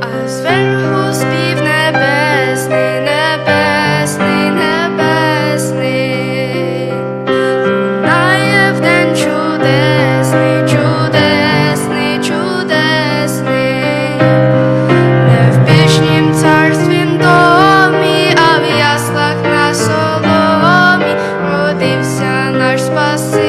А зверху спів небесний, небесний, небесний, чудесний, чудесний, чудесний, не в пішнім царствім домі, а в яслах на соломі. Родився наш спаситель.